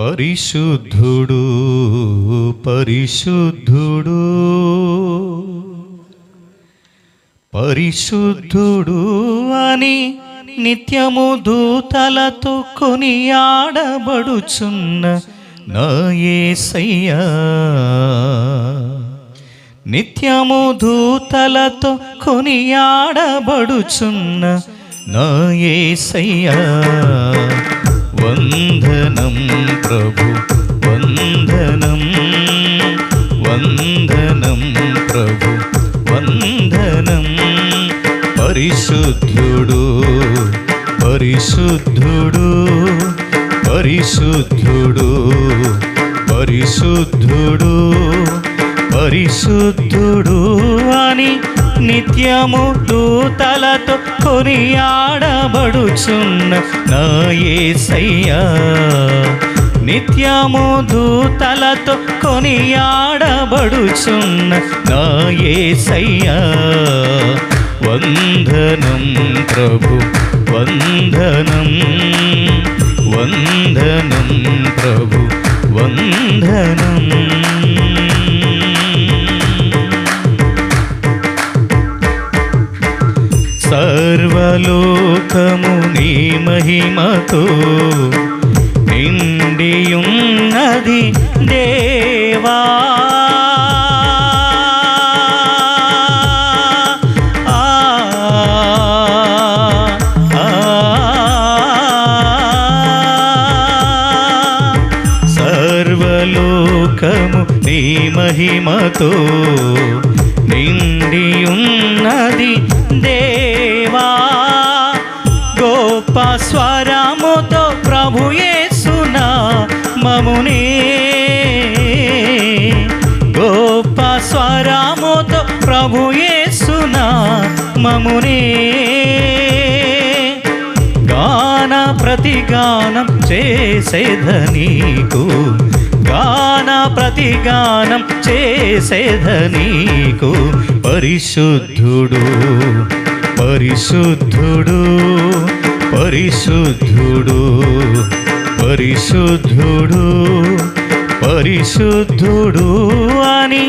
పరిశుద్ధుడు పరిశుద్ధుడు. పరిశుద్ధుడు అని నిత్యము దూతలతో కొనియాడబడుచున్న నా యేసయ్యా నిత్యము దూతలతో కొనియాడబడుచున్న నా యేసయ్యా వందనం ప్రభు వందనం వందనం ప్రభు వందనం పరిశుద్ధుడు పరిశుద్ధుడు పరిశుద్ధుడు పరిశుద్ధుడు పరిశుద్ధుడు అని నిత్యము దూతలతో కొనియాడబడుచున్న నా యేసయ్యా నిత్యము దూతలతో కొనియాడబడుచున్న నా యేసయ్యా వందనం ప్రభు వందనం వందనం ప్రభు వందనం మహిమతో నిండియున్నది దేవా. సర్వలోకము నీ మహిమతో నిండియున్నది దే గొప్ప స్వరముతో ప్రభు యేసునా మమునే. గొప్ప స్వరముతో ప్రభు యేసునా మమునే. గాన ప్రతిగానం చేసేద నీకు. గాన ప్రతిగానం చేసేద నీకు. పరిశుద్ధుడు పరిశుద్ధుడు. పరిశుద్ధుడు పరిశుద్ధుడు పరిశుద్ధుడు అని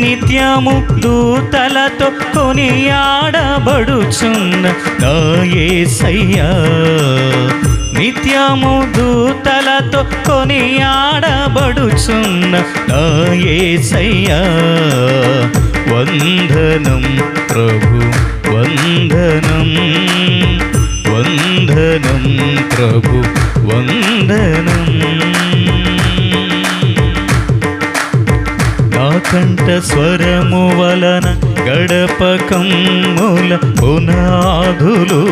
నిత్యము దూతలతో కొనియాడబడుచున్న నా యేసయ్యా నిత్యము దూతలతో కొనియాడబడుచున్న నా యేసయ్యా వందనం ప్రభు వందనం. ప్రభు వందనం. కంఠ స్వరము వలన గడపకమ్ముల పునాదులు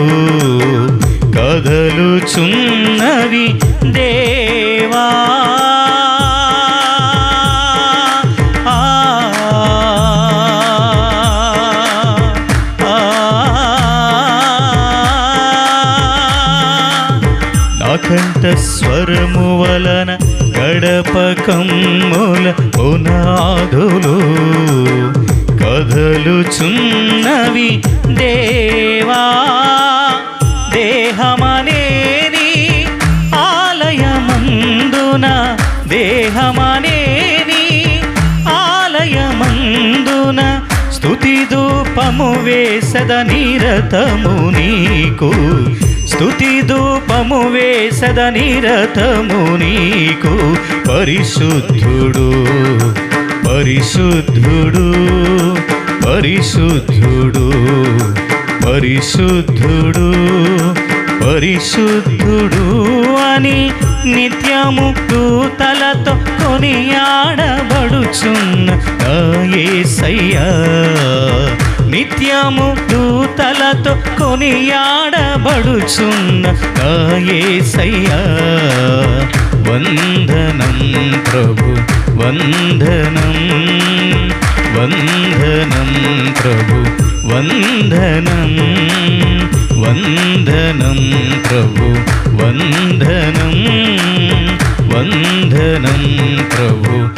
కదలుచున్నవి దేవా. నా స్వరము వలన గడపకమ్ముల పునాదులు కదలుచున్నవి. దేవా దేహమనేది ఆలయమందున దేహమనేది ఆలయమందున స్థుతి ధూపము వేసద నిరతము నీకు స్థుతి ధూపము వేసద నిరతము నీకు. పరిశుద్ధుడు పరిశుద్ధుడు పరిశుద్ధుడు పరిశుద్ధుడు పరిశుద్ధుడు అని నిత్యము దూతలతో కొనియాడబడుచున్న నా యేసయ్యా నిత్యము దూతలతో కొనియాడబడుచున్న నా వందనం ప్రభు వందనం వందనం ప్రభు వందనం వందనం ప్రభు వందనం వందనం ప్రభు